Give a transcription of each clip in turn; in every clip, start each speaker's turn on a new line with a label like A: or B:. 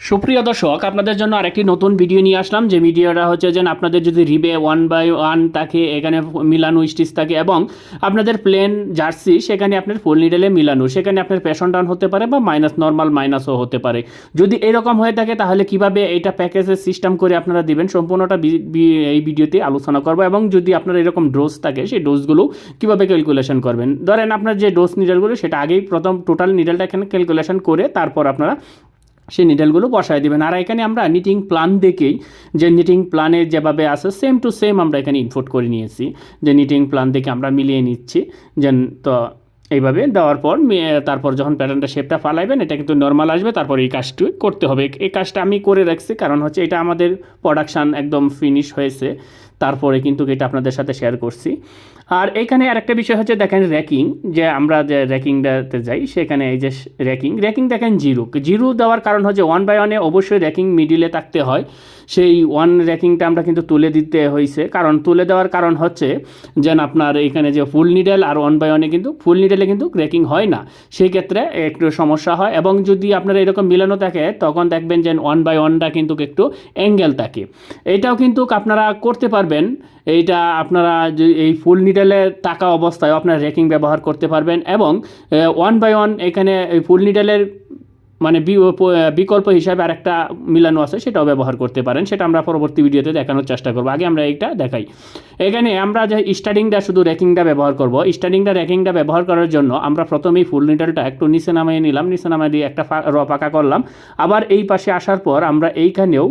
A: সুপ্রিয় দর্শক, আপনাদের জন্য আরেকটি নতুন ভিডিও নিয়ে আসলাম। যে ভিডিওটা হচ্ছে যে আপনাদের যদি রিবে ওয়ান বাই ওয়ান থাকে, এখানে মিলানো স্টিচ থাকে এবং আপনাদের প্লেন জার্সি সেখানে আপনার ফুল নিডেলে মিলানো, সেখানে আপনার প্যাশন ডাউন হতে পারে বা মাইনাস নর্মাল মাইনাসও হতে পারে। যদি এরকম হয়ে থাকে, তাহলে কীভাবে এটা প্যাকেজের সিস্টেম করে আপনারা দিবেন, সম্পূর্ণটা এই ভিডিওতে আলোচনা করব এবং যদি আপনার এরকম ডোজ থাকে, সেই ডোজগুলো কীভাবে ক্যালকুলেশন করবেন? ধরেন আপনার যে ডোজ নিডেলগুলো সেটা আগেই প্রথম টোটাল নিডেলটা এখানে ক্যালকুলেশন করে তারপর আপনারা সেই নিডেলগুলো বসায় দিবেন। আর এখানে আমরা নিটিং প্ল্যান দেখেই যে নিটিং প্ল্যানে যেভাবে আছে সেম টু সেম আমরা এখানে ইনপুট করে নিয়েছি। যে নিটিং প্ল্যান দেখে আমরা মিলিয়ে নিচ্ছি। যে তো এইভাবে দেওয়ার পর তারপর যখন প্যাটার্নটা শেপটা ফালাইবেন, এটা কিন্তু নর্মাল আসবে। তারপর এই কাজটি করতে হবে। এই কাজটা আমি করে রাখছি। কারণ হচ্ছে এটা আমাদের প্রোডাকশান একদম ফিনিশ হয়েছে। তারপরে কিন্তু এটা আপনাদের সাথে শেয়ার করছি। আর এখানে আরেকটা বিষয় হচ্ছে দেখেন র্যাকিং যে আমরা যে র্যাকিংটাতে যাই, সেখানে এই যে র্যাকিং র্যাকিং দেখেন জিরো জিরো দেওয়ার কারণ হচ্ছে ওয়ান বাই ওয়ানে অবশ্যই র্যাকিং মিডিলে থাকতে হয়। সেই ওয়ান র্যাকিংটা আমরা কিন্তু তুলে দিতে হয়েছে কারণ তুলে দেওয়ার কারণ হচ্ছে, যেন আপনার এখানে যে ফুল নিডেল আর ওয়ান বাই ওয়ানে কিন্তু ফুল নিডেলে কিন্তু র্যাকিং হয় না। সেই ক্ষেত্রে একটু সমস্যা হয় এবং যদি আপনার এরকম মিলানো থাকে, তখন দেখবেন যে ওয়ান বাই ওয়ানটা কিন্তু একটু অ্যাঙ্গেল থাকে। এটাও কিন্তু আপনারা করতে পারবেন। এইটা আপনারা যে এই ফুল নিডেলে টাকা অবস্থায় আপনার রেকিং ব্যবহার করতে পারবেন এবং ওয়ান বাই ওয়ান এখানে এই ফুল নিডেলের মানে বিকল্প হিসাবে আরেকটা মিলানো আছে, সেটাও ব্যবহার করতে পারেন, সেটা আমরা পরবর্তী ভিডিওতে দেখানোর চেষ্টা করব। আগে আমরা এইটা দেখাই। এখানে আমরা যে স্টার্টিংটা শুধু র্যাকিংটা ব্যবহার করব স্টার্টিংটা র্যাকিংটা ব্যবহার করার জন্য আমরা প্রথমেই ফুল নিডেলটা একটু নিচে নামিয়ে নিলাম, নিচে নামিয়ে দিয়ে একটা র পাকা করলাম। আবার এই পাশে আসার পর আমরা এইখানেও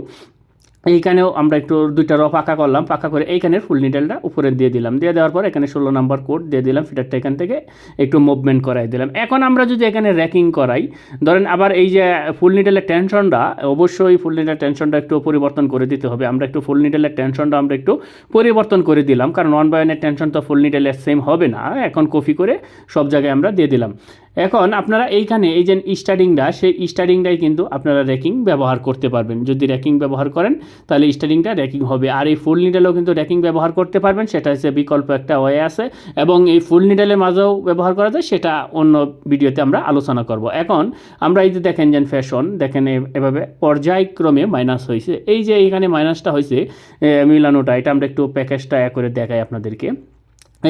A: এইখানেও আমরা একটু দুইটা র পাকা করলাম, পাকা করে এইখানের ফুল নিডেলটা উপরে দিয়ে দিলাম। দিয়ে দেওয়ার পর এখানে ষোলো নাম্বার কোড দিয়ে দিলাম, ফিটারটা এখান থেকে একটু মুভমেন্ট করাই দিলাম। এখন আমরা যদি এখানে র্যাকিং করাই, ধরেন আবার এই যে ফুল নিডেলের টেনশনটা অবশ্যই ফুল নিডেলের টেনশনটা একটু পরিবর্তন করে দিতে হবে। আমরা একটু ফুল নিডেলের টেনশনটা আমরা একটু পরিবর্তন করে দিলাম, কারণ ওয়ান বাই ওয়ানের টেনশন তো ফুল নিডেলের সেম হবে না। এখন কপি করে সব জায়গায় আমরা দিয়ে দিলাম। এখন আপনারা এইখানে এই যে স্টার্টিংটা সেই স্টার্টিংটাই কিন্তু আপনারা র্যাকিং ব্যবহার করতে পারবেন। যদি র্যাকিং ব্যবহার করেন, তাহলে স্টার্টিংটা র্যাকিং হবে। আর এই ফুল নিডেলও কিন্তু র্যাকিং ব্যবহার করতে পারবেন, সেটা হচ্ছে বিকল্প একটা ওয়ে আছে। এবং এই ফুল নিডেলের মাঝেও ব্যবহার করা যায়, সেটা অন্য ভিডিওতে আমরা আলোচনা করব। এখন আমরা এই যে দেখেন যে ফ্যাশন, দেখেন এভাবে পর্যায়ক্রমে মাইনাস হয়েছে এই যে এইখানে মাইনাসটা হয়েছে মিলানোটা, এটা আমরা একটু প্যাকেজটা করে দেখাই আপনাদেরকে।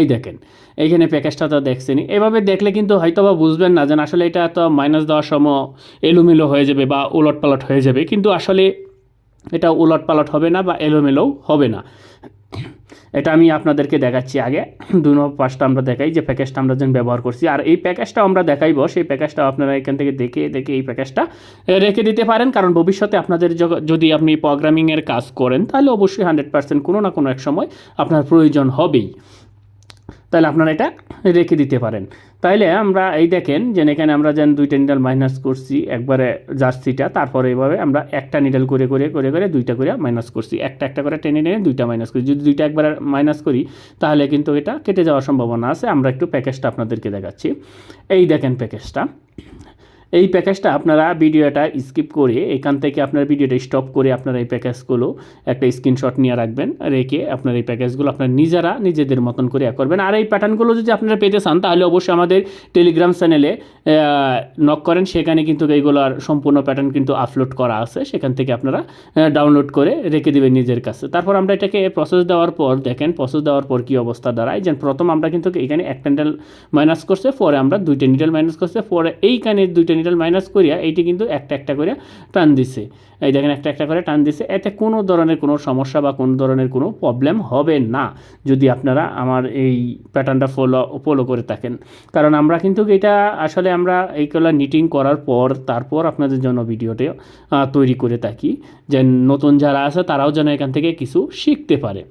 A: এই দেখেন, এইখানে প্যাকেজটা তো দেখছেনি এভাবে দেখলে কিন্তু হয়তো বা বুঝবেন না যেন আসলে এটা তো মাইনাস দেওয়ার সময় এলোমেলো হয়ে যাবে বা উলট পালট হয়ে যাবে। কিন্তু আসলে এটা উলট পালট হবে না বা এলোমেলোও হবে না। এটা আমি আপনাদেরকে দেখাচ্ছি আগে। দু নম্বর পাঁচটা আমরা দেখাই যে প্যাকেজটা আমরা যেন ব্যবহার করছি। আর এই প্যাকেজটা আমরা দেখাইবো। সেই প্যাকেজটা আপনারা এখান থেকে দেখে দেখে এই প্যাকেজটা রেখে দিতে পারেন। কারণ ভবিষ্যতে আপনাদের যদি আপনি প্রোগ্রামিংয়ের কাজ করেন, তাহলে অবশ্যই হান্ড্রেড পার্সেন্ট কোনো না কোনো এক সময় আপনার প্রয়োজন হবেই। তাহলে আপনারা এটা রেখে দিতে পারেন। তাইলে আমরা এই দেখেন যে এখানে আমরা যেন দুইটা নিডাল মাইনাস করছি, একবারে জার্সিটা, তারপরে এইভাবে আমরা একটা নিডাল করে করে করে করে দুইটা করে মাইনাস করছি। একটা একটা করে টেনে টেনে দুইটা মাইনাস করি। যদি দুইটা একবার মাইনাস করি, তাহলে কিন্তু এটা কেটে যাওয়ার সম্ভাবনা আছে। আমরা একটু প্যাকেজটা আপনাদেরকে দেখাচ্ছি। এই দেখেন প্যাকেজটা এই প্যাকেজটা আপনারা ভিডিওটা স্কিপ করে এখান থেকে আপনার ভিডিওটা স্টপ করে আপনারা এই প্যাকেজগুলো একটা স্ক্রিনশট নিয়ে রাখবেন, রেখে আপনার এই প্যাকেজগুলো আপনার নিজেরা নিজেদের মতন করে ইয়ে করবেন। আর এই প্যাটার্নগুলো যদি আপনারা পেতে চান, তাহলে অবশ্যই আমাদের টেলিগ্রাম চ্যানেলে নক করেন। সেখানে কিন্তু এইগুলোর সম্পূর্ণ প্যাটার্ন কিন্তু আপলোড করা আছে। সেখান থেকে আপনারা ডাউনলোড করে রেখে দেবেন নিজের কাছে। তারপর আমরা এটাকে প্রসেস দেওয়ার পর দেখেন প্রসেস দেওয়ার পর কী অবস্থা দাঁড়ায়। যেন প্রথম আমরা কিন্তু এখানে একটা নিডেল মাইনাস করছে, পরে আমরা দুইটা নিডেল মাইনাস করছে, পরে এইখানে দুইটা নিডেল মাইনাস করিয়া এইটি কিন্তু একটা একটা করে টান দিছে। এই দেখেন একটা একটা করে টান দিছে। এতে কোনো ধরনের কোনো সমস্যা বা কোনো ধরনের কোনো প্রবলেম হবে না, যদি আপনারা আমার এই প্যাটার্নটা ফলো ফলো করে থাকেন। কারণ আমরা কিন্তু এটা আসলে আমরা এইগুলো নিটিং করার পর, তারপর আপনাদের জন্য ভিডিওটা তৈরি করে থাকি। যে নতুন যারা আছে, তারাও যেন এখান থেকে কিছু শিখতে পারে।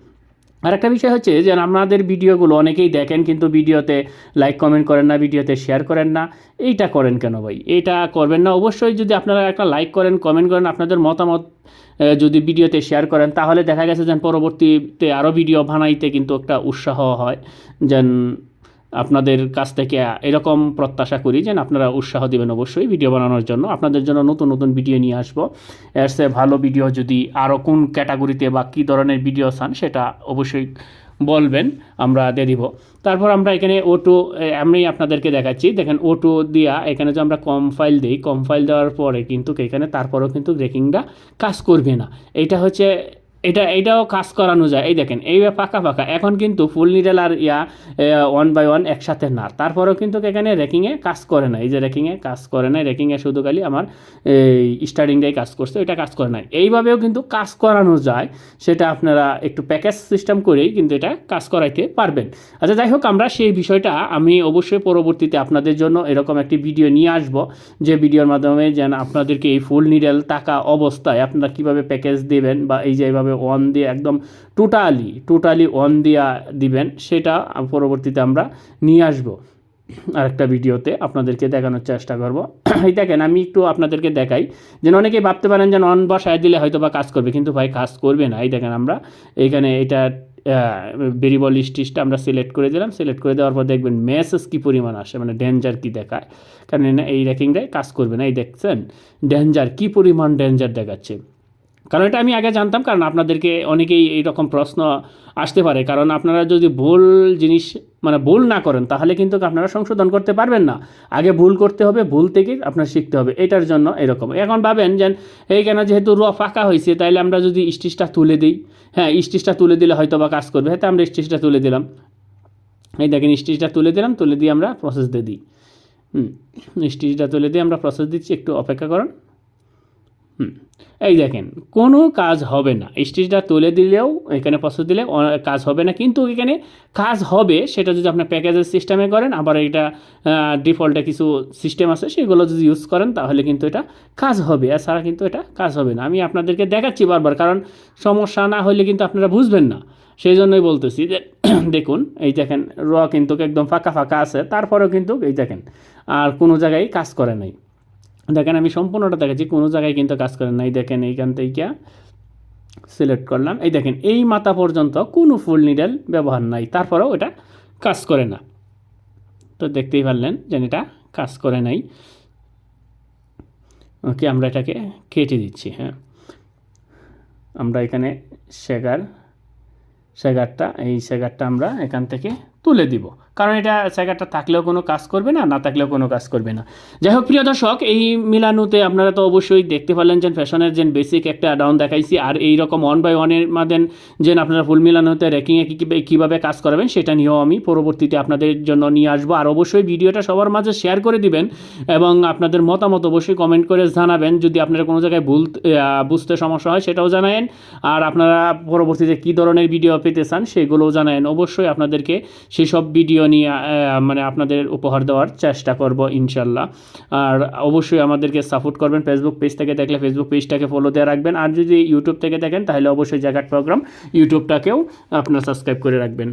A: আর একটা বিষয় হচ্ছে যে আপনাদের ভিডিওগুলো অনেকেই দেখেন কিন্তু ভিডিওতে লাইক কমেন্ট করেন না, ভিডিওতে শেয়ার করেন না। এইটা করেন কেন ভাই? এটা করবেন না। অবশ্যই যদি আপনারা একটা লাইক করেন কমেন্ট করেন, আপনাদের মতামত যদি ভিডিওতে শেয়ার করেন, তাহলে দেখা গেছে যেন পরবর্তীতে আরও ভিডিও বানাইতে কিন্তু একটা উৎসাহ হয়। যেন আপনাদের কাছ থেকে এরকম প্রত্যাশা করি যেন আপনারা উৎসাহ দেবেন অবশ্যই ভিডিও বানানোর জন্য। আপনাদের জন্য নতুন নতুন ভিডিও নিয়ে আসব। এর চেয়ে ভালো ভিডিও যদি আরও কোন ক্যাটাগরিতে বা কী ধরনের ভিডিও চান, সেটা অবশ্যই বলবেন, আমরা দিয়ে দিব। তারপর আমরা এখানে ওটো আমি আপনাদেরকে দেখাচ্ছি। দেখেন ওটো দিয়া এখানে যে আমরা কম ফাইল দিই, কম ফাইল দেওয়ার পরে কিন্তু এখানে তারপরেও কিন্তু রেকিংটা কাজ করবে না। এটা হচ্ছে এটা, এটাও কাজ করানো যায়। এই দেখেন, এই ফাঁকা ফাঁকা। এখন কিন্তু ফুল নিডেল আর ইয়া ওয়ান বাই ওয়ান একসাথে না তারপরেও কিন্তু এখানে র্যাকিংয়ে কাজ করে না এই যে র্যাকিংয়ে কাজ করে না র্যাকিংয়ে শুধু খালি আমার, এই স্টার্টিংটাই কাজ করছে। এটা কাজ করে না এইভাবেও কিন্তু কাজ করানো যায়। সেটা আপনারা একটু প্যাকেজ সিস্টেম করেই কিন্তু এটা কাজ করাইতে পারবেন। আচ্ছা যাই হোক, আমরা সেই বিষয়টা আমি অবশ্যই পরবর্তীতে আপনাদের জন্য এরকম একটি ভিডিও নিয়ে আসব। যে ভিডিওর মাধ্যমে যেন আপনাদেরকে এই ফুল নিডেল টাকা অবস্থায় আপনারা কীভাবে প্যাকেজ দেবেন বা এই যে এইভাবে অন দিয়ে একদম টোটালি টোটালি ওয়ান দিয়া দিবেন, সেটা পরবর্তীতে আমরা নিয়ে আসব। আরেকটা ভিডিওতে আপনাদেরকে দেখানোর চেষ্টা করব। এই দেখেন, আমি একটু আপনাদেরকে দেখাই। যেন অনেকেই ভাবতে পারেন যে অন বসায় দিলে হয়তো বা কাজ করবে, কিন্তু ভাই কাজ করবে না। এই দেখেন আমরা এইখানে এটা ভেরিবল স্টিচটা আমরা সিলেক্ট করে দিলাম। সিলেক্ট করে দেওয়ার পর দেখবেন মেসেজ কী পরিমাণ আসে মানে ডেঞ্জার কী দেখায়। কারণ এই র্যাকিংটাই কাজ করবে না। এই দেখছেন? ডেঞ্জার কী পরিমাণ ডেঞ্জার দেখাচ্ছে? কারণ এটা আমি আগে জানতাম, কারণ আপনাদেরকে অনেকেই এইরকম প্রশ্ন আসতে পারে। কারণ আপনারা যদি ভুল জিনিস মানে ভুল না করেন, তাহলে কিন্তু আপনারা সংশোধন করতে পারবেন না। আগে ভুল করতে হবে, ভুল থেকে আপনার শিখতে হবে। এটার জন্য এরকম। এখন ভাবেন যে এইখানে যেহেতু র ফাঁকা হয়েছে তাইলে আমরা যদি স্টিচটা তুলে দিই। হ্যাঁ স্টিচটা তুলে দিলে হয়তো বা কাজ করবে। হয়তো আমরা স্টিচটা তুলে দিলাম। এই দেখেন, স্টিচটা তুলে দিলাম, তুলে দিয়ে আমরা প্রসেস দিয়ে দিই। হুম, স্টিচটা তুলে দিয়ে আমরা প্রসেস দিচ্ছি। একটু অপেক্ষা করুন। হুম। এই দেখেন, কোনো কাজ হবে না। স্টিচটা তুলে দিলেও, এখানে প্রসেস দিলে কাজ হবে না। কিন্তু এখানে কাজ হবে, সেটা যদি আপনার প্যাকেজের সিস্টেমে করেন, আবার এটা ডিফল্টে কিছু সিস্টেম আছে, সেগুলো যদি ইউজ করেন, তাহলে কিন্তু এটা কাজ হবে। এছাড়া কিন্তু এটা কাজ হবে না। আমি আপনাদেরকে দেখাচ্ছি বারবার, কারণ সমস্যা না হলে কিন্তু আপনারা বুঝবেন না। সেই জন্যই বলতেছি যে, দেখুন, এই দেখেন, র কিন্তু একদম ফাঁকা ফাঁকা আছে। তারপরেও কিন্তু এই দেখেন, আর কোনো জায়গায় কাজ করে নাই। দেখেন আমি সম্পূর্ণটা দেখাচ্ছি, কোনো জায়গায় কিন্তু কাজ করে নাই দেখেন এইখান থেকে সিলেক্ট করলাম। এই দেখেন, এই মাথা পর্যন্ত কোনো ফুল নিডেল ব্যবহার নাই, তারপরেও এটা কাজ করে না। তো দেখতেই পারলেন যে এটা কাজ করে নাই। ওকে, আমরা এটাকে কেটে দিচ্ছি হ্যাঁ। আমরা এখানে শেগার শেগারটা এই শেগারটা আমরা এখান থেকে তুলে দিব। কারণ এটা শেগারটা থাকলেও কোনো কাজ করবে না না থাকলেও কোনো কাজ করবে না। যাই হোক, প্রিয় দর্শক, এই মিলানুতে আপনারা তো অবশ্যই দেখতে পারলেন যে ফ্যাশনের যে বেসিক একটা ডাউন দেখাইছি, আর এই রকম ওয়ান বাই ওয়ানের মাধ্যম যে আপনারা ফুল মিলানুতে র্যাকিংয়ে কী কীভাবে কাজ করবেন, সেটা নিয়েও আমি পরবর্তীতে আপনাদের জন্য নিয়ে আসব। আর অবশ্যই ভিডিওটা সবার মাঝে শেয়ার করে দিবেন এবং আপনাদের মতামত অবশ্যই কমেন্ট করে জানাবেন। যদি আপনারা কোনো জায়গায় ভুল বুঝতে সমস্যা হয়, সেটাও জানায়েন। আর আপনারা পরবর্তীতে কী ধরনের ভিডিও পেতে চান, সেগুলোও জানায়েন। অবশ্যই আপনাদেরকে সেই সব ভিডিও নিয়ে মানে আপনাদের উপহার দেওয়ার চেষ্টা করব ইনশাল্লাহ। আর অবশ্যই আমাদেরকে সাপোর্ট করবেন ফেসবুক পেজ থেকে দেখলে ফেসবুক পেজটাকে ফলো দিয়ে রাখবেন। আর যদি ইউটিউব থেকে দেখেন, তাহলে অবশ্যই জায়গার প্রোগ্রাম ইউটিউবটাকেও আপনারা সাবস্ক্রাইব করে রাখবেন।